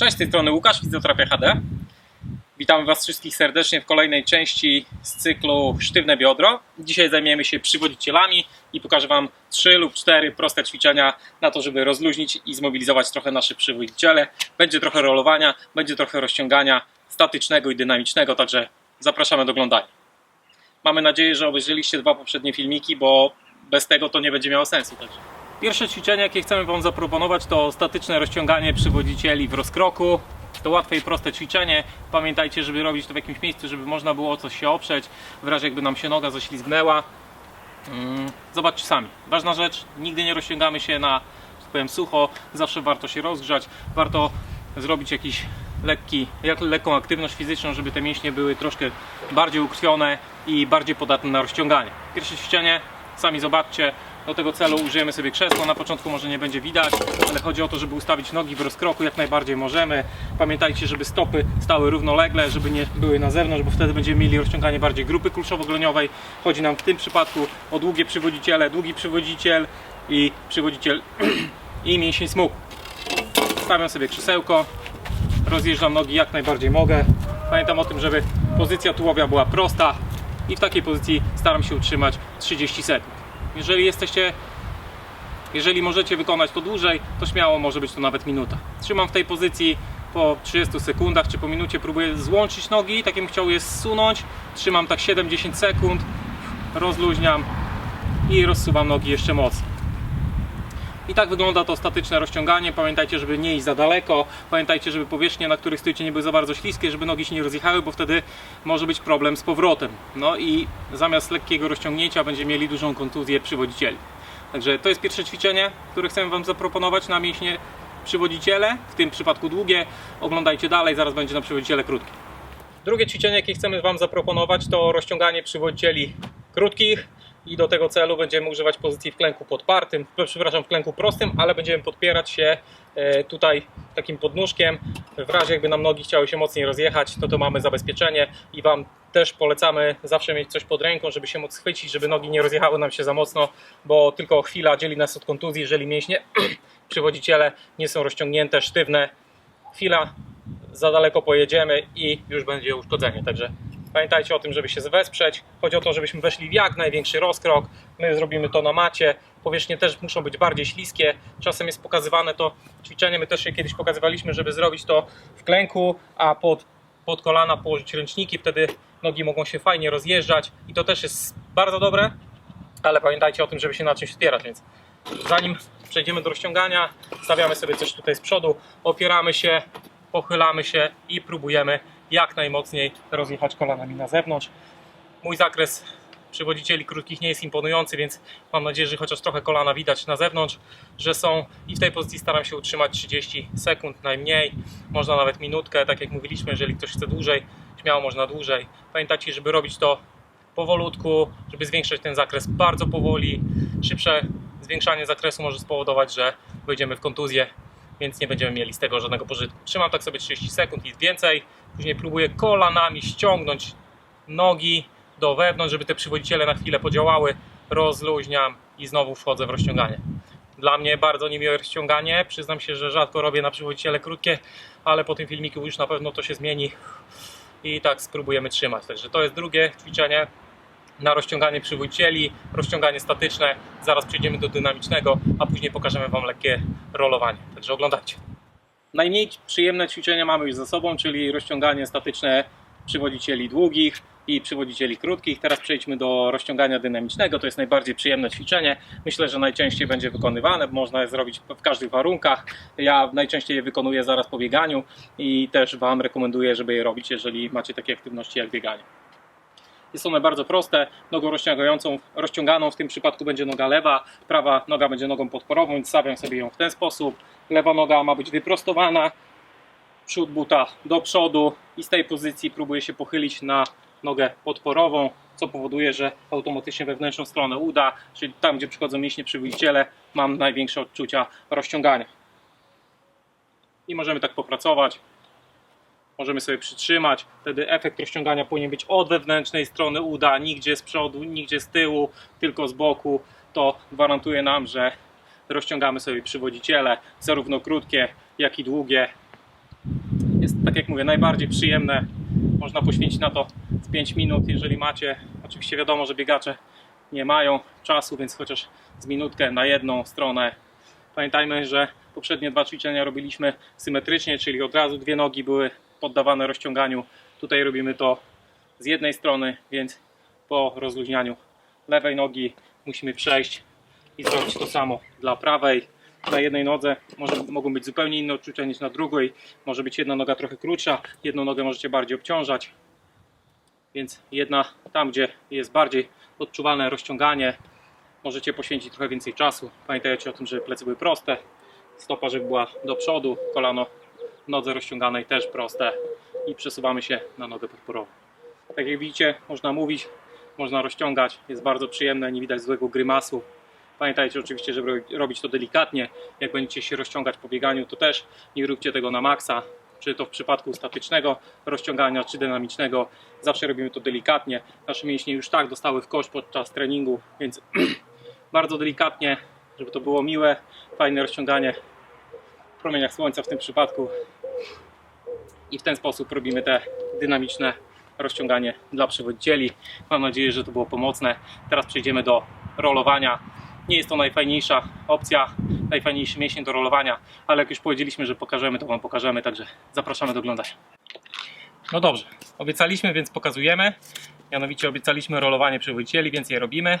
Cześć, z tej strony Łukasz, Fizjoterapia HD. Witamy Was wszystkich serdecznie w kolejnej części z cyklu Sztywne biodro. Dzisiaj zajmiemy się przywodzicielami i pokażę Wam trzy lub cztery proste ćwiczenia na to, żeby rozluźnić i zmobilizować trochę nasze przywodziciele. Będzie trochę rolowania, będzie trochę rozciągania statycznego i dynamicznego, także zapraszamy do oglądania. Mamy nadzieję, że obejrzeliście dwa poprzednie filmiki, bo bez tego to nie będzie miało sensu. Także. Pierwsze ćwiczenie, jakie chcemy Wam zaproponować, to statyczne rozciąganie przywodzicieli w rozkroku. To łatwe i proste ćwiczenie. Pamiętajcie, żeby robić to w jakimś miejscu, żeby można było o coś się oprzeć, w razie jakby nam się noga zaślizgnęła. Mm, Zobaczcie sami. Ważna rzecz, nigdy nie rozciągamy się na, tak powiem, sucho. Zawsze warto się rozgrzać. Warto zrobić jakiś lekki, jak lekką aktywność fizyczną, żeby te mięśnie były troszkę bardziej ukrwione i bardziej podatne na rozciąganie. Pierwsze ćwiczenie, sami zobaczcie. Do tego celu użyjemy sobie krzesło. Na początku może nie będzie widać, ale chodzi o to, żeby ustawić nogi w rozkroku jak najbardziej możemy. Pamiętajcie, żeby stopy stały równolegle, żeby nie były na zewnątrz, bo wtedy będziemy mieli rozciąganie bardziej grupy kulszowo-gloniowej. Chodzi nam w tym przypadku o długie przywodziciele, długi przywodziciel i przywodziciel i mięsień smóg. Stawiam sobie krzesełko, rozjeżdżam nogi jak najbardziej mogę. Pamiętam o tym, żeby pozycja tułowia była prosta i w takiej pozycji staram się utrzymać 30 sekund. Jeżeli jesteście, jeżeli możecie wykonać to dłużej, to śmiało może być to nawet minuta. Trzymam w tej pozycji po 30 sekundach czy po minucie próbuję złączyć nogi, tak jakbym chciał je zsunąć. Trzymam tak 7-10 sekund, rozluźniam i rozsuwam nogi jeszcze mocniej. I tak wygląda to statyczne rozciąganie. Pamiętajcie, żeby nie iść za daleko. Pamiętajcie, żeby powierzchnie, na których stoicie, nie były za bardzo śliskie, żeby nogi się nie rozjechały, bo wtedy może być problem z powrotem. No i zamiast lekkiego rozciągnięcia będziemy mieli dużą kontuzję przywodzicieli. Także to jest pierwsze ćwiczenie, które chcę Wam zaproponować na mięśnie przywodziciele, w tym przypadku długie. Oglądajcie dalej, zaraz będzie na przywodziciele krótkie. Drugie ćwiczenie, jakie chcemy Wam zaproponować, to rozciąganie przywodzicieli krótkich i do tego celu będziemy używać pozycji w klęku podpartym, przepraszam, w klęku prostym, ale będziemy podpierać się e, tutaj takim podnóżkiem. W razie jakby nam nogi chciały się mocniej rozjechać, to to mamy zabezpieczenie i Wam też polecamy zawsze mieć coś pod ręką, żeby się móc schwycić, żeby nogi nie rozjechały nam się za mocno, bo tylko chwila dzieli nas od kontuzji, jeżeli mięśnie przywodziciele nie są rozciągnięte, sztywne. Chwila, za daleko pojedziemy i już będzie uszkodzenie. Także pamiętajcie o tym, żeby się wesprzeć. Chodzi o to, żebyśmy weszli w jak największy rozkrok. My zrobimy to na macie. Powierzchnie też muszą być bardziej śliskie. Czasem jest pokazywane to ćwiczenie. My też się kiedyś pokazywaliśmy, żeby zrobić to w klęku, a pod, pod kolana położyć ręczniki. Wtedy nogi mogą się fajnie rozjeżdżać i to też jest bardzo dobre. Ale pamiętajcie o tym, żeby się na czymś wspierać, więc zanim przejdziemy do rozciągania, stawiamy sobie coś tutaj z przodu, opieramy się, pochylamy się i próbujemy jak najmocniej rozjechać kolanami na zewnątrz. Mój zakres przywodzicieli krótkich nie jest imponujący, więc mam nadzieję, że chociaż trochę kolana widać na zewnątrz, że są i w tej pozycji staram się utrzymać 30 sekund najmniej, można nawet minutkę, tak jak mówiliśmy, jeżeli ktoś chce dłużej, śmiało można dłużej. Pamiętajcie, żeby robić to powolutku, żeby zwiększać ten zakres bardzo powoli. Szybsze zwiększanie zakresu może spowodować, że wejdziemy w kontuzję, więc nie będziemy mieli z tego żadnego pożytku. Trzymam tak sobie 30 sekund i więcej. Później próbuję kolanami ściągnąć nogi do wewnątrz, żeby te przywodziciele na chwilę podziałały. Rozluźniam i znowu wchodzę w rozciąganie. Dla mnie bardzo niemiłe rozciąganie. Przyznam się, że rzadko robię na przywodziciele krótkie, ale po tym filmiku już na pewno to się zmieni i tak spróbujemy trzymać. Także to jest drugie ćwiczenie na rozciąganie przywodzicieli, rozciąganie statyczne. Zaraz przejdziemy do dynamicznego, a później pokażemy Wam lekkie rolowanie. Także oglądajcie. Najmniej przyjemne ćwiczenia mamy już za sobą, czyli rozciąganie statyczne przywodzicieli długich i przywodzicieli krótkich. Teraz przejdźmy do rozciągania dynamicznego. To jest najbardziej przyjemne ćwiczenie. Myślę, że najczęściej będzie wykonywane. Można je zrobić w każdych warunkach. Ja najczęściej je wykonuję zaraz po bieganiu i też Wam rekomenduję, żeby je robić, jeżeli macie takie aktywności jak bieganie. Jest one bardzo proste. Nogą rozciągającą, rozciąganą w tym przypadku będzie noga lewa, prawa noga będzie nogą podporową, więc stawiam sobie ją w ten sposób. Lewa noga ma być wyprostowana, przód buta do przodu i z tej pozycji próbuję się pochylić na nogę podporową, co powoduje, że automatycznie wewnętrzną stronę uda, czyli tam, gdzie przychodzą mięśnie przywodziciele, mam największe odczucia rozciągania. I możemy tak popracować. możemy sobie przytrzymać. Wtedy efekt rozciągania powinien być od wewnętrznej strony uda, nigdzie z przodu, nigdzie z tyłu, tylko z boku. To gwarantuje nam, że rozciągamy sobie przywodziciele, zarówno krótkie, jak i długie. Jest, tak jak mówię, najbardziej przyjemne. Można poświęcić na to z 5 minut, jeżeli macie. Oczywiście wiadomo, że biegacze nie mają czasu, więc chociaż z minutkę na jedną stronę. Pamiętajmy, że poprzednie dwa ćwiczenia robiliśmy symetrycznie, czyli od razu dwie nogi były poddawane rozciąganiu. Tutaj robimy to z jednej strony, więc po rozluźnianiu lewej nogi musimy przejść i zrobić to samo dla prawej. Na jednej nodze może, mogą być zupełnie inne odczucia niż na drugiej. Może być jedna noga trochę krótsza, jedną nogę możecie bardziej obciążać. Więc jedna tam, gdzie jest bardziej odczuwalne rozciąganie, możecie poświęcić trochę więcej czasu. Pamiętajcie o tym, żeby plecy były proste, stopa, żeby była do przodu, kolano w nodze rozciąganej też proste i przesuwamy się na nogę podporową. Tak jak widzicie, można mówić, można rozciągać, jest bardzo przyjemne, nie widać złego grymasu. Pamiętajcie oczywiście, żeby robić to delikatnie. Jak będziecie się rozciągać po bieganiu, to też nie róbcie tego na maksa. Czy to w przypadku statycznego rozciągania, czy dynamicznego, zawsze robimy to delikatnie. Nasze mięśnie już tak dostały w kość podczas treningu, więc bardzo delikatnie, żeby to było miłe, fajne rozciąganie w promieniach słońca w tym przypadku. I w ten sposób robimy te dynamiczne rozciąganie dla przywodzicieli. Mam nadzieję, że to było pomocne. Teraz przejdziemy do rolowania. Nie jest to najfajniejsza opcja, najfajniejszy mięsień do rolowania, ale jak już powiedzieliśmy, że pokażemy, to Wam pokażemy, także zapraszamy do oglądania. No dobrze, obiecaliśmy, więc pokazujemy. Mianowicie obiecaliśmy rolowanie przywodzicieli, więc je robimy.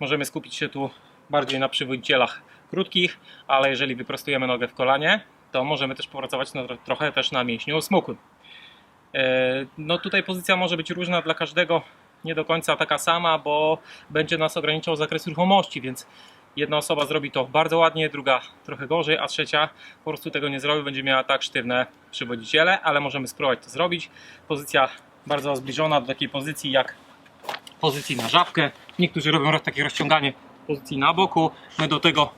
Możemy skupić się tu bardziej na przywodzicielach krótkich, ale jeżeli wyprostujemy nogę w kolanie, to możemy też popracować na, trochę też na mięśniu smukłym. E, No tutaj pozycja może być różna dla każdego, nie do końca taka sama, bo będzie nas ograniczał zakres ruchomości, więc jedna osoba zrobi to bardzo ładnie, druga trochę gorzej, a trzecia po prostu tego nie zrobi, będzie miała tak sztywne przywodziciele, ale możemy spróbować to zrobić. Pozycja bardzo zbliżona do takiej pozycji jak pozycji na żabkę. Niektórzy robią takie rozciąganie pozycji na boku. My do tego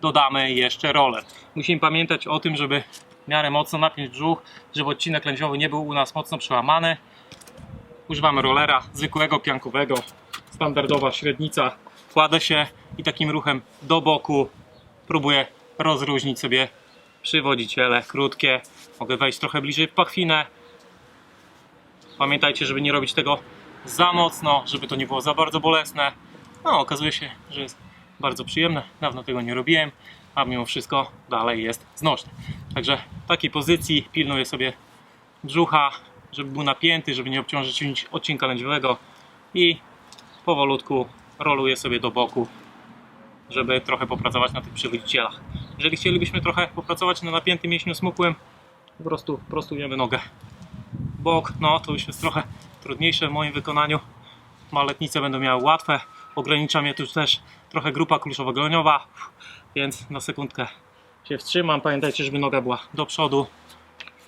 dodamy jeszcze rolę. Musimy pamiętać o tym, żeby w miarę mocno napiąć brzuch, żeby odcinek lędźwiowy nie był u nas mocno przełamany. Używamy rolera zwykłego, piankowego, standardowa średnica. Kładę się i takim ruchem do boku próbuję rozróżnić sobie przywodziciele krótkie. Mogę wejść trochę bliżej w pachwinę. Pamiętajcie, żeby nie robić tego za mocno, żeby to nie było za bardzo bolesne. No, okazuje się, że jest bardzo przyjemne. Dawno tego nie robiłem, a mimo wszystko dalej jest znośne. Także w takiej pozycji pilnuję sobie brzucha, żeby był napięty, żeby nie obciążyć odcinka lędźwiowego i powolutku roluję sobie do boku, żeby trochę popracować na tych przywodzicielach. Jeżeli chcielibyśmy trochę popracować na napiętym mięśniu smukłym, po prostu prostujemy nogę bok. No to już jest trochę trudniejsze w moim wykonaniu. Maletnice będą miały łatwe. Ogranicza mnie tu też trochę grupa kluszowo-goleniowa, więc na sekundkę się wstrzymam. Pamiętajcie, żeby noga była do przodu,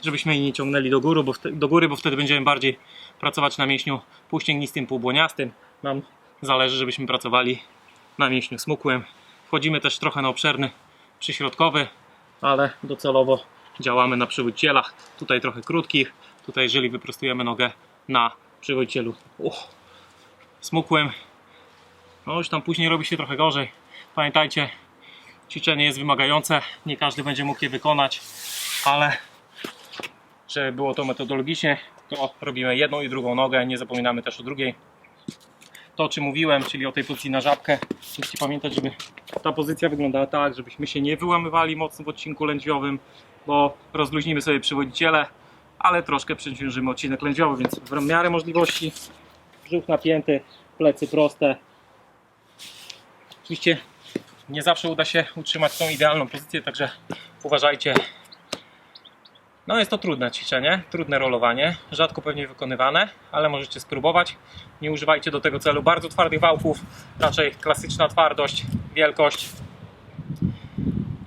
żebyśmy jej nie ciągnęli do góry, bo do góry, bo wtedy będziemy bardziej pracować na mięśniu półścięgnistym, półbłoniastym. Nam zależy, żebyśmy pracowali na mięśniu smukłym. Wchodzimy też trochę na obszerny przyśrodkowy, ale docelowo działamy na przywodzicielach. Tutaj trochę krótkich, tutaj jeżeli wyprostujemy nogę na przywodzicielu uch, smukłym, no już tam później robi się trochę gorzej. Pamiętajcie, ćwiczenie jest wymagające, nie każdy będzie mógł je wykonać, ale żeby było to metodologicznie, to robimy jedną i drugą nogę, nie zapominamy też o drugiej. To o czym mówiłem, czyli o tej pozycji na żabkę, musicie pamiętać, żeby ta pozycja wyglądała tak, żebyśmy się nie wyłamywali mocno w odcinku lędźwiowym, bo rozluźnimy sobie przywodziciele, ale troszkę przeciążymy odcinek lędźwiowy, więc w miarę możliwości brzuch napięty, plecy proste. Oczywiście nie zawsze uda się utrzymać tą idealną pozycję, także uważajcie. No jest to trudne ćwiczenie, trudne rolowanie, rzadko pewnie wykonywane, ale możecie spróbować. Nie używajcie do tego celu bardzo twardych wałków, raczej klasyczna twardość, wielkość.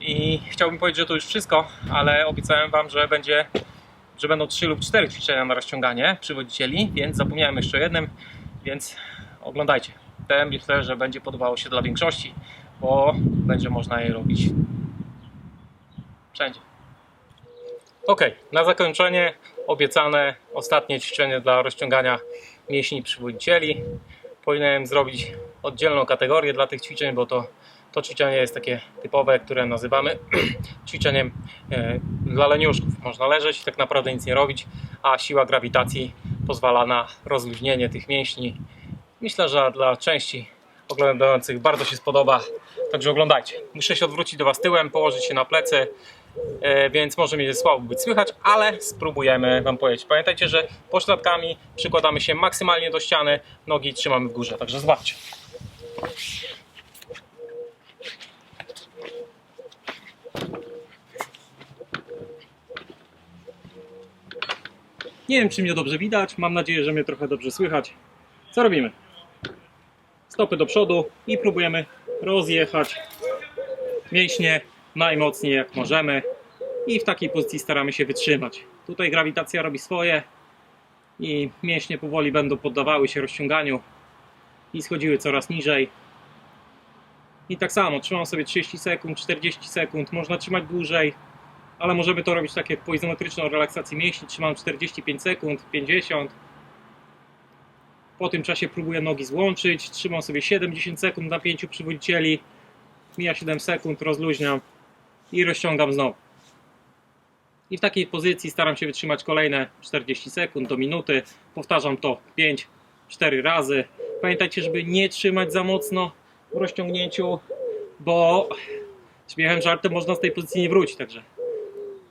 I chciałbym powiedzieć, że to już wszystko, ale obiecałem Wam, że będzie, że będą 3 lub 4 ćwiczenia na rozciąganie przywodzicieli, więc zapomniałem jeszcze jednym, więc oglądajcie. Ten myślę, że będzie podobało się dla większości, bo będzie można je robić wszędzie. Ok, na zakończenie obiecane ostatnie ćwiczenie dla rozciągania mięśni przywodzicieli. Powinienem zrobić oddzielną kategorię dla tych ćwiczeń, bo to, to ćwiczenie jest takie typowe, które nazywamy ćwiczeniem e, dla leniuszków. Można leżeć i tak naprawdę nic nie robić, a siła grawitacji pozwala na rozluźnienie tych mięśni. Myślę, że dla części oglądających bardzo się spodoba, także oglądajcie. Muszę się odwrócić do Was tyłem, położyć się na plecy, więc może mnie słabo być słychać, ale spróbujemy Wam powiedzieć. Pamiętajcie, że pośladkami przykładamy się maksymalnie do ściany, nogi trzymamy w górze, także zobaczcie. Nie wiem, czy mnie dobrze widać, mam nadzieję, że mnie trochę dobrze słychać. Co robimy? Stopy do przodu i próbujemy rozjechać mięśnie najmocniej jak możemy. I w takiej pozycji staramy się wytrzymać. Tutaj grawitacja robi swoje. I mięśnie powoli będą poddawały się rozciąganiu. I schodziły coraz niżej. I tak samo, trzymam sobie 30 sekund, 40 sekund, można trzymać dłużej, ale możemy to robić tak jak po izometryczną relaksację mięśni, trzymam 45 sekund, 50. Po tym czasie próbuję nogi złączyć, trzymam sobie 70 sekund na pięciu przywodzicieli, mija 7 sekund, rozluźniam i rozciągam znowu. I w takiej pozycji staram się wytrzymać kolejne 40 sekund do minuty. Powtarzam to 5-4 razy. Pamiętajcie, żeby nie trzymać za mocno w rozciągnięciu, bo śmiechem żartem można z tej pozycji nie wrócić. Także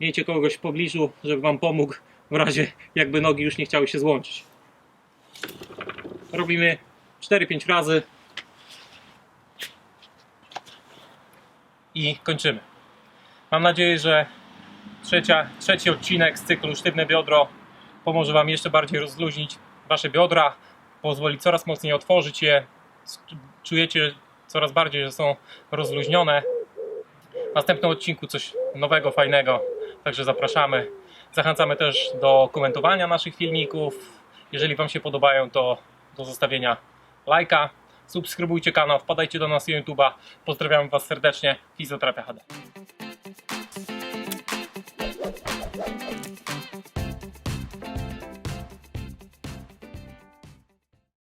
miejcie kogoś w pobliżu, żeby Wam pomógł w razie jakby nogi już nie chciały się złączyć. Robimy 4-5 razy i kończymy. Mam nadzieję, że trzecia, trzeci odcinek z cyklu Sztywne Biodro pomoże Wam jeszcze bardziej rozluźnić Wasze biodra, pozwoli coraz mocniej otworzyć je. Czujecie coraz bardziej, że są rozluźnione. W następnym odcinku coś nowego, fajnego, także zapraszamy. Zachęcamy też do komentowania naszych filmików. Jeżeli Wam się podobają, to do zostawienia lajka. Subskrybujcie kanał, wpadajcie do nas na YouTube'a. Pozdrawiam Was serdecznie. Fizjoterapia HD.